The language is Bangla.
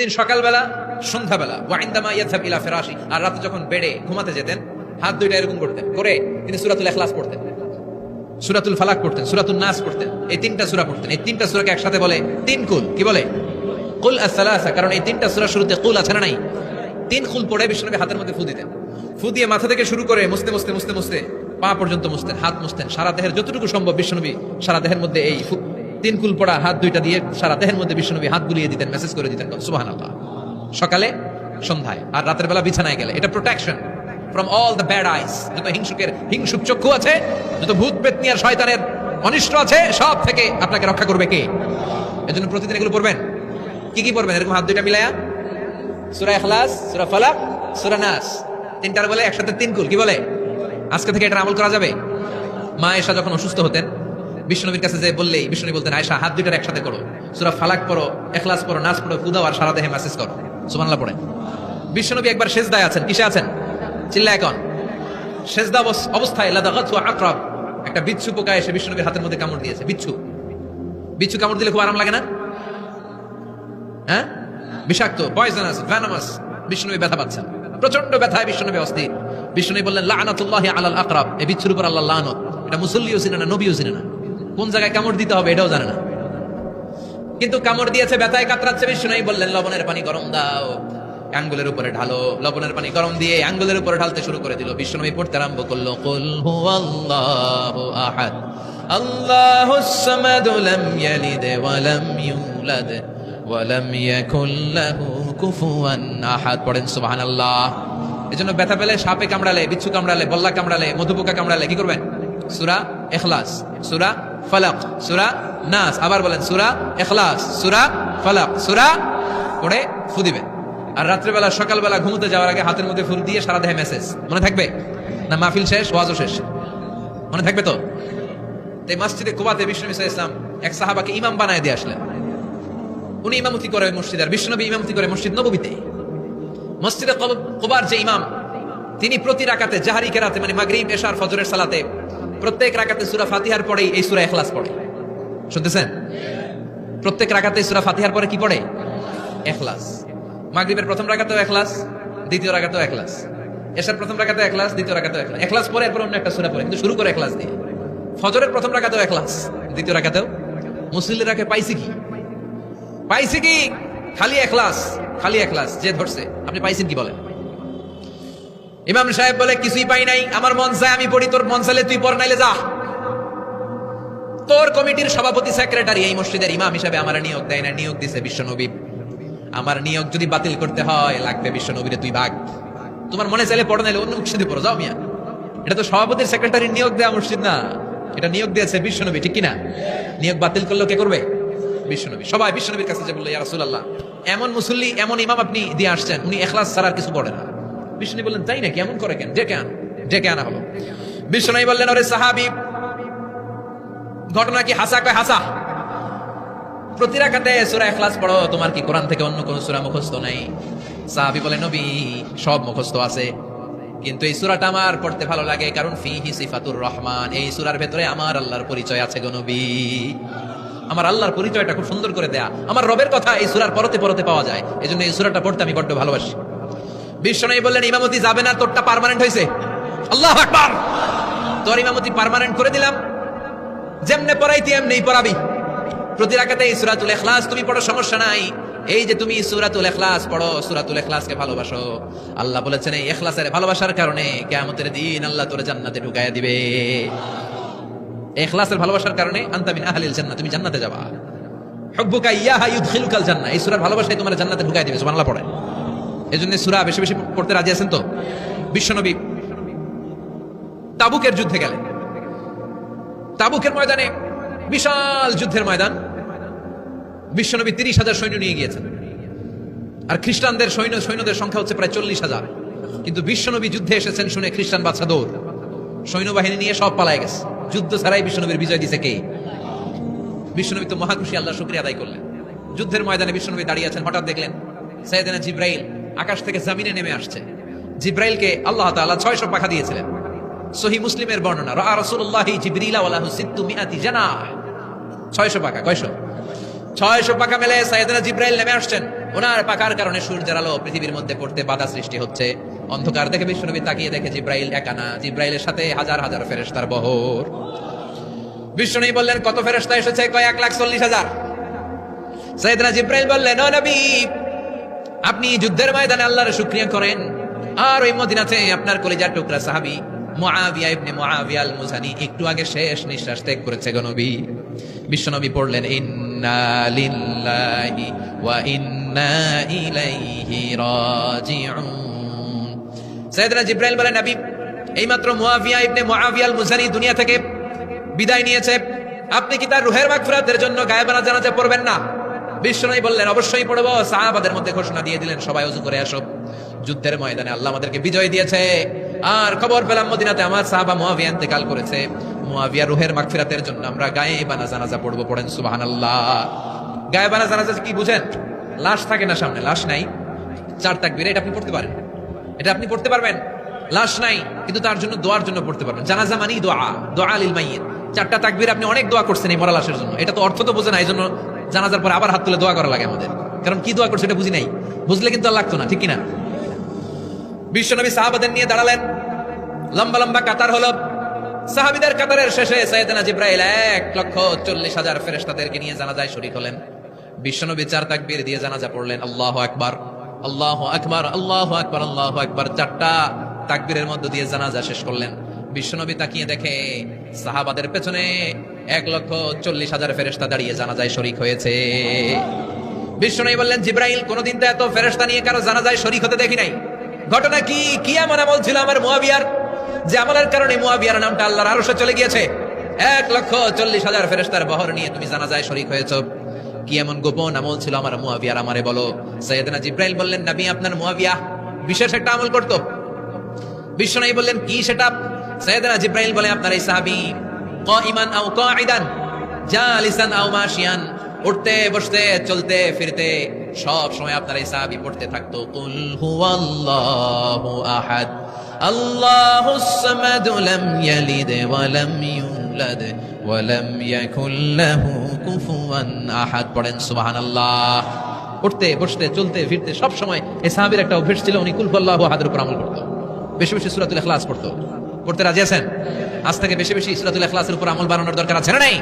দিন সকালবেলা, সন্ধ্যাবেলা ওয়াইন্দামা ইয়াজহাব ইলা ফিরাশি। আর রাতে যখন বেডে ঘুমাতে যেতেন, হাত দুইটা এরকম করতেন, করে তিনি সূরাতুল ইখলাস পড়তেন। সূরাতুল ফালাক পড়তেন সূরাতুল নাস পড়তেন, এই তিনটা সূরা পড়তেন। এই তিনটা সূরাকে একসাথে বলে তিন কুল, কি বলে? কুল আস-সালাসা, কারণ এই তিনটা সূরা শুরুতে কুল আছে না নাই? তিন কুল পড়ে বিশ্বনবী হাতের মধ্যে ফু দিতেন। ফু দিয়ে মাথা থেকে শুরু করে মুছতে মুছতে মুছতে মুছতে পা পর্যন্ত মুছতেন, হাত মুছতেন। সারা দেহের যতটুকু সম্ভব বিশ্বনবী সারা দেহের মধ্যে এই তিন কুল পড়া, হাত দুইটা দিয়ে সারা দেহের মধ্যে বিশ্বনবী হাত বুলিয়ে দিতেন মেসেজ করে দিতেন সুবাহান আল্লাহ সকালে, সন্ধ্যায়, আর রাতের বেলা বিছানায় গেলে। এটা protection from all the bad eyes যত হিংসুকের, হিংসুক চক্ষু আছে, যত ভূত পেতনি আর শয়তানের অনিষ্ট আছে, সব থেকে আপনাকে রক্ষা করবে কে? এজন্য প্রতিদিন এগুলো পড়বেন। কি কি পড়বেন? এরকম হাত দুইটা মিলায়া? সুরা এখলাস সুরা ফালাক, সুরা নাস। তিনটার বলে একসাথে তিন কুল। কি বলে? আজকে থেকে এটা আমল করা যাবে? মা এসা যখন অসুস্থ হতেন বিষ্ণুনবীর কাছে যে বললেই বিষ্ণু বলতেন আয়সা হাত দুইটার একসাথে করো। সুরা ফালাক পড়ো, এখলাস পড়ো, নাচ পড়ো ফুদাও আর সারা দেহে মেসেজ করো। সুমানলা পড়ে বিষ্ণুনবী একবার শেষদায় আছেন। কিসে আছেন? চিল্লা এখন অবস- অবস্থায় লাদাগাত আকরাব। একটা বিচ্ছু পোকা এসে বিষ্ণুনবীর হাতের মধ্যে কামড় দিয়েছে, বিচ্ছু। বিচ্ছু কামড় দিলে খুব আরাম লাগে না? হ্যাঁ? বিষাক্ত পয়জনাস ভ্যানামাস বিষ্ণুবী ব্যথা পাচ্ছেন। প্রচণ্ড ব্যথায় বিষ্ণুবী অস্থির। বিষ্ণুবী বললেন, লানাতুল্লাহি আলাল আকরাব। এই বিচ্ছুর উপর আল্লাহ লানত। এটা মুসল্লিও চিনে না, নবীও চিনে না। কোন জায়গায় কামড় দিতে হবে এটাও জানে না। কিন্তু কামড় দিয়েছে, ব্যথায় কাতরাচ্ছে বিষ্ণুই বললেন, লবণের পানি গরম দাও। আঙ্গুলের উপরে ঢালো, লবণের পানি গরম দিয়ে আঙ্গুলের উপরে ঢালতে শুরু করে দিল। বিষ্ণুবী পড়তে আরম্ভ করল, কুল হুয়াল্লাহু আহাদ, আল্লাহুস সামাদ লাম ইয়ালিদ ওয়া লাম ইউলাদ ওয়া লাম ইয়াকুল লাহু কুফুয়ান আহাদ। পড়েন, সুবহানাল্লাহ। এজন্য ব্যথা পেলে সাপে কামড়ালে, বিচ্ছু কামড়ালে, বল্লা কামড়ালে, মধুপোকা কামড়ালে কি করবেন? সুরা এখলাস সুরা ফালাক, সুরা নাস, আবার বলেন সুরা এখলাস সুরা ফালাক, সুরা পড়ে ফু দিবেন আর রাত্রেবেলা, সকালবেলা ঘুমোতে যাওয়ার আগে হাতের মধ্যে ফুল দিয়ে সারা দেহে মেসেজ মনে থাকবে? না, মাহফিল শেষ, ওয়াজও শেষ? মনে থাকবে তো? তাই মসজিদে কুবাতে বিষ্ণু ইসা ইসলাম এক সাহাবাকে ইমাম বানায় দিয়ে আসলেন। উনি ইমামতি করে মসজিদ, আর বিষ্ণুনবী ইমামতি করে মসজিদ নবীতে মসজিদে কব- কুবার যে ইমাম, তিনি প্রতি রাকাতে জাহারি কেরাতে মানে মাগরিব, এশার, ফজরের সালাতে প্রত্যেক রাকাতে সুরা ফাতিহার পরেই এই সূরা ইখলাস পড়ে। শুনতেছেন? প্রত্যেক রাকাতে সুরা ফাতিহার পরে কি পড়ে? ইখলাস। মাগরিবের প্রথম রাকাতেও ইখলাস, দ্বিতীয় রাকাতেও ইখলাস। এশার প্রথম রাকাতে ইখলাস, দ্বিতীয় রাকাতেও ইখলাস। ইখলাস পরে এরপর অন্য একটা সূরা পড়ে, কিন্তু শুরু করে ইখলাস দিয়ে। ফজরের প্রথম রাকাতেও ইখলাস, দ্বিতীয় রাকাতেও। মুসলিমের রাকে পাইছে কি? পাইছে কি? খালি এখলাস খালি এখলাস যে ধরছে আপনি পাইছেন কি বলেন? ইমাম সাহেব বলে, কিছুই পাই নাই। আমার মন চায় আমি পড়ি, তোর মন চাইলে তুই পড়, নাইলে যা। তোর কমিটির সভাপতি, সেক্রেটারি এই মসজিদের ইমাম হিসাবে আমার নিয়োগ দেয় না, নিয়োগ দিছে বিশ্বনবী আমার নিয়োগ যদি বাতিল করতে হয়, লাগবে বিশ্বনবীরে তুই ভাগ। তোমার মনে চাইলে পড়ো, নাইলে অন্য মসজিদে পড়ো, যাও মিয়া। এটা তো সভাপতির সেক্রেটারি নিয়োগ দেওয়া মসজিদ না। এটা নিয়োগ দিয়েছে বিশ্বনবী ঠিক কিনা? নিয়োগ বাতিল করলেও কে করবে? বিশ্বনবী সবাই বিশ্বনবীর কাছে যে বলল এমন মুসল্লি, এমন ইমাম আপনি দিয়ে আসছেন, উনি এখলাস ছাড়া আর কিছু পড়ে না। বিষ্ণু বললেন, তাই নাকি? এমন করে কেন? ডেকে আন। ডেকে আনা হলো। বিষ্ণু বললেন, ওরে সাহাবি, ঘটনা কি হাসা কয় হাসা? সূরা ইখলাস পড়ো, তোমার কি কোরআন থেকে অন্য কোন সূরা মুখস্থ নাই? সাহাবী বলে, নবী, সব মুখস্থ আছে। কিন্তু এই সূরাটা আমার পড়তে ভালো লাগে, কারণ ফিহি সিফাতুর রহমান। এই সূরার ভেতরে আমার আল্লাহর পরিচয় আছে গো নবী। আমার আল্লাহর পরিচয়টা খুব সুন্দর করে দেয়া। আমার রবের কথা এই সূরার পরতে পরতে পাওয়া যায়। এজন্য এই সুরাটা পড়তে আমি বড্ড ভালোবাসি। বিশ্বনবী বললেন, ইমামতি যাবে না, তোরটা পার্মানেন্ট হয়েছে আল্লাহ আকবার। তোর ইমামতি পার্মানেন্ট করে দিলাম। যেমনে পড়াইতি এমনি পড়াবি। প্রতি রাখাতে এই সুরাতুল এখলাস তুমি পড়ো, সমস্যা নাই। এই যে তুমি সুরাতুল এখলাস পড়ো, সুরাতুল এখলাসকে ভালোবাসো। আল্লাহ বলেছেন, এই এখলাসের ভালোবাসার কারণে কেয়ামতের দিন আল্লাহ তোর জান্নাতে ঢুকাইয়া দিবে। এখলাসের ভালোবাসার কারণে আন্তামিন আহলিল জান্নাত তুমি জান্নাতে যাবা। হুব্বুকা ইয়াহা ইউদখিলুকাল জান্নাহ। এই সূরার ভালোবাসায় তোমার জান্নাতে ঢুকাই দিবে, সুবহানাল্লাহ পড়ে এজন্য সূরা বেশি বেশি পড়তে রাজি আছেন তো? বিশ্বনবী তাবুকের যুদ্ধে গেলেন। তাবুকের ময়দানে বিশাল যুদ্ধের ময়দান। বিশ্বনবী তিরিশ হাজার সৈন্য নিয়ে গিয়েছেন। আর খ্রিস্টানদের সৈন্য, সৈন্যদের সংখ্যা হচ্ছে প্রায় চল্লিশ হাজার। কিন্তু বিশ্বনবী যুদ্ধে এসেছেন শুনে খ্রিস্টান বাচ্চা দৌড়। সৈন্যবাহিনী নিয়ে সব পালায় গেছে। যুদ্ধ ছাড়াই বিশ্বনবীর বিজয় দিছে কে? বিশ্বনবী তো মহাখুশি আল্লাহ শুক্রিয়া আদায় করলেন। যুদ্ধের ময়দানে বিশ্বনবী দাঁড়িয়ে আছেন। হঠাৎ দেখলেন সাইয়েদানা জিব্রাইল আকাশ থেকে জামিনে নেমে আসছে। জিব্রাইলকে আল্লাহ তাআলা ছয়শো পাখা দিয়েছিলেন। সহি মুসলিমের বর্ণনা রা রাসূলুল্লাহি জিবরিলা ওয়ালাহু সিত্তু মিআতি জানাহ ছয়শো পাকা কয়শো? ছয়শো পাকা মেলে সাইয়েদানা জিব্রাইল নেমে আসছেন। ওনার পাকার কারণে সূর্যের আলো পৃথিবীর মধ্যে পড়তে বাধা সৃষ্টি হচ্ছে। অন্ধকার দেখে বিশ্বনবী তাকিয়ে দেখে জিব্রাইল একানা জিব্রাইলের সাথে হাজার হাজার ফেরেশতার বহর। বিষ্ণু বললেন, কত ফেরেশতা এসেছে? কয় এক লাখ চল্লিশ হাজার? সৈয়দনা জিব্রাইল বললেন, ও নবী আপনি যুদ্ধের ময়দানে আল্লাহর শুকরিয়া করেন। আর ওই মদিনাতে আপনার কলিজার টুকরা সাহাবী মুআবিয়া ইবনে মুআবিয়া একটু আগে শেষ নিঃশ্বাস ত্যাগ করেছে গো নবী। বিশ্বনবী পড়লেন, ইন্না লিল্লাহি ওয়া ইন্না ইলাইহি রাজিউন। সৈয়দনা জিব্রাইল বলেন, নবী, এইমাত্র মুআবিয়া ইবনে মুআবিয়া আল মুজানি দুনিয়া থেকে বিদায় নিয়েছে। আপনি কি তার রুহের মাগফিরাতের জন্য গায়েবানা জানাজা পড়বেন না? বিশ্বনবী বললেন, অবশ্যই পড়ব। সাহাবাদের মধ্যে ঘোষণা দিয়ে দিলেন, সবাই অজু করে আসো। যুদ্ধের ময়দানে আল্লাহ আমাদেরকে বিজয় দিয়েছে। আর খবর পেলাম মদিনাতে, আমার সাহাবা মুয়াবিয়া ইন্তেকাল করেছে। মুয়াবিয়া রুহের মাগফিরাতের জন্য আমরা গায়ে বানা জানাজা পড়ব, পড়েন সুবহানাল্লাহ। গায়ে বানা জানাজা কি বুঝেন? লাশ থাকে না সামনে, লাশ নাই। চার তাকবীর, এটা আপনি পড়তে পারেন। এটা আপনি পড়তে পারবেন? লাশ নাই, কিন্তু তার জন্য দোয়ার জন্য পড়তে পারবেন। জানাজা মানেই দোয়া দোয়া আলিল মাইয়িত। চারটা তাকবির আপনি অনেক দোয়া করছেন এই মরা লাশের জন্য। এটা তো অর্থ তো বোঝে না এই জন্য জানাজার পর আবার হাত তুলে দোয়া করা লাগে আমাদের। কারণ কি দোয়া করছে এটা বুঝি নাই। বুঝলে কিন্তু আর লাগতো না, ঠিক কিনা? বিশ্বনবী সাহাবাদের নিয়ে দাঁড়ালেন। লম্বা লম্বা কাতার হলো। সাহাবিদের কাতারের শেষে সৈয়দনা জিব্রাইল এক লক্ষ চল্লিশ হাজার ফেরেশতাদেরকে নিয়ে জানাজায় শরীক হলেন। বিশ্বনবী চার তাকবীর দিয়ে জানাজা পড়লেন। আল্লাহ আকবার আল্লাহ আকবার আল্লাহ আকবার আল্লাহ আকবার। চারটা তাকবীরের মধ্য দিয়ে জানাজা শেষ করলেন। বিশ্বনবী তাকিয়ে দেখে সাহাবাদের পেছনে এক লক্ষ চল্লিশ হাজার ফেরেস্তা দাঁড়িয়ে জানাজায় শরিক হয়েছে। বিশ্বনবী বললেন, জিব্রাইল, কোনদিন তো এত ফেরেস্তা নিয়ে কারও জানাজায় শরিক হতে দেখি নাই। ঘটনা কি? কি এমন আমল ছিল আমার মুয়াবিয়ার? যে আমলের কারণে মুয়াবিয়ার নামটা আল্লাহর আরশে চলে গিয়েছে। এক লক্ষ চল্লিশ হাজার ফেরেস্তার বহর নিয়ে তুমি জানাজায় শরিক হয়েছো। কি এমন গোপন আমল ছিল আমার মুয়াবিয়ার? আমারে বলো। সৈয়দনা জিব্রাইল বললেন, নবী, আপনার মুয়াবিয়া বিশেষ একটা আমল করতো। বিশ্বনবী বললেন, কি সেটা? সৈয়দনা জিব্রাইল বলে, আপনার এই সাহাবী কাইমান আও কাঈদান জালিসান আও মাশিয়ান উঠতে বসতে চলতে ফিরতে সব সময় আপনার এই সাহাবী পড়তে থাকতো। কুল হুয়াল্লাহু আহাদ আল্লাহুস সামাদ লাম ইয়ালিদ ওয়া লাম ইউলাদ ওয়া লাম ইয়াকুল লাহু কুফুয়ান আহাদ পড়েন সুবহানাল্লাহ। উঠতে বসতে চলতে ফিরতে সব সময় এই সাহাবীর একটা অভ্যেস ছিল, উনি কুল হুয়াল্লাহু আহাদের উপর আমল করতো। বেশি বেশি সুরাতুল ইখলাস পড়তো। পড়তে রাজি আছেন? আজ থেকে বেশি বেশি ইসরাতুল এখলাসের উপর আমল বানানোর দরকার আছে না নাই?